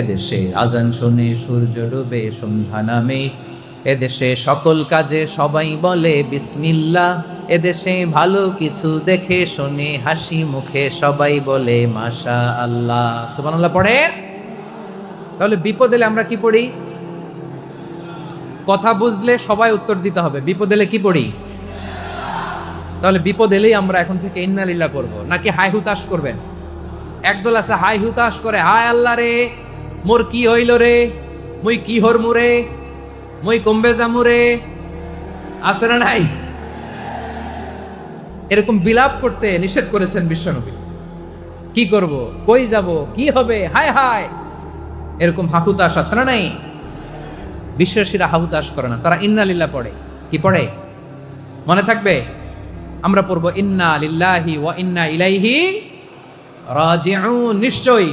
এদেশে আজান শুনে সূর্য ডুবে সন্ধ্যা নামে। এদেশে সকল কাজে সবাই বলে, বিসমিল্লাহ। এদেশে ভালো কিছু দেখে শুনে হাসি মুখে সবাই বলে মাশা আল্লাহ সুবহানাল্লাহ পড়ে তাহলে বিপদ এলে আমরা কি পড়ি? কথা বুঝলে সবাই উত্তর দিতে হবে। বিপদ এলে কি পড়ি? তাহলে বিপদ এলেই আমরা এখন থেকে ইন্নালিল্লাহ করব নাকি হাই হুতাশ করবেন? একদল আছে হাই হুতাশ করে, হায় আল্লাহ রে। মোর কি হইল রে? মুই কি হরমু রে? মুই কমবে জামু রে? আছে না নাই? এরকম বিলাপ করতে নিষেধ করেছেন বিশ্বনবী। কি করব? কই যাব? কি হবে? হায় হায়! এরকম হাহুতাশ আছে না নাই? বিশ্বাসীরা হাহুতাশ করে না। তারা ইন্না লিল্লাহ পড়ে। কি পড়ে? মনে থাকবে? আমরা পড়ব, ইন্না লিল্লাহি ওয়া ইন্না ইলাইহি রাজিউন। নিশ্চয়ই।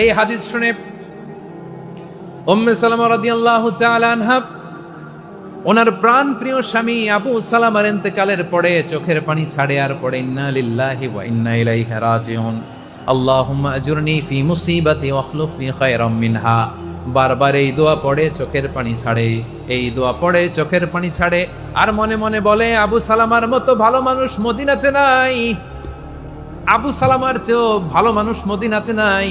এই হাদিস শুনে আনহা, ওনার প্রাণ প্রিয় স্বামী আবু সালামার ইন্তেকালের পরে চোখের পানি ছাড়ে আর পড়ে ওয়া ইন্না ফি মিনহা। বারবার এই দোয়া পড়ে, চোখের পানি ছাড়ে, এই দোয়া পড়ে, চোখের পানি ছাড়ে, আর মনে মনে বলে, আবু সালামার মতো ভালো মানুষ মদিনাতে নাই, আবু সালামার চেয়েও ভালো মানুষ মদিনাতে নাই।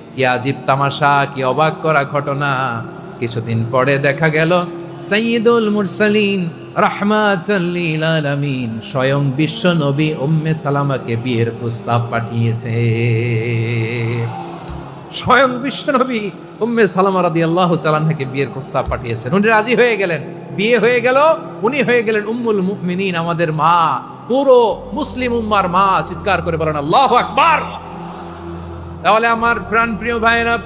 কি আজীব তামাশা, কি অবাক করা ঘটনা। কিছুদিন পরে দেখা গেল সৈয়দুল মুরসালিন রাহমাতাল আলামিন স্বয়ং বিশ্ব নবী উম্মে সালামাকে বিয়ের প্রস্তাব পাঠিয়েছে। স্বয়ং বিশ্বনবী উম্মে সালামা রাদিয়াল্লাহু তাআলাকে বিয়ের প্রস্তাব পাঠিয়েছেন। উনি রাজি হয়ে গেলেন। বিয়ে হয়ে গেল, উনি হয়ে গেলেন উম্মুল মুমিনিন, আমাদের মা, পুরো মুসলিম উম্মার মা। চিৎকার করে বলেন, আল্লাহু আকবার! তাহলে আমার প্রাণ প্রিয় ভাইরা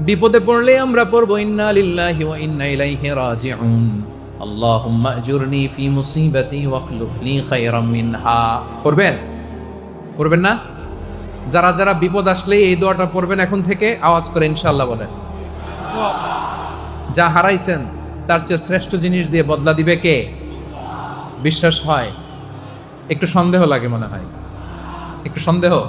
বিপদে পড়লে আমরা পড়ব, ইন্না লিল্লাহি ওয়া ইন্না ইলাইহি রাজিউন। আল্লাহুম্মা আজুরনি ফি মুসিবাতি ওয়াখলুফ লি খায়রাম মিনহা। পড়বেন? পড়বেন না? যারা যারা বিপদ আসলে এই দোয়াটা পড়বেন এখন থেকে, আওয়াজ করে ইনশাআল্লাহ বলেন। যা হারাইছেন, তার চেয়ে শ্রেষ্ঠ জিনিস দিয়ে বদলা দিবে কে? বিশ্বাস হয়। একটু সন্দেহ লাগে মনে হয়। একটু সন্দেহ?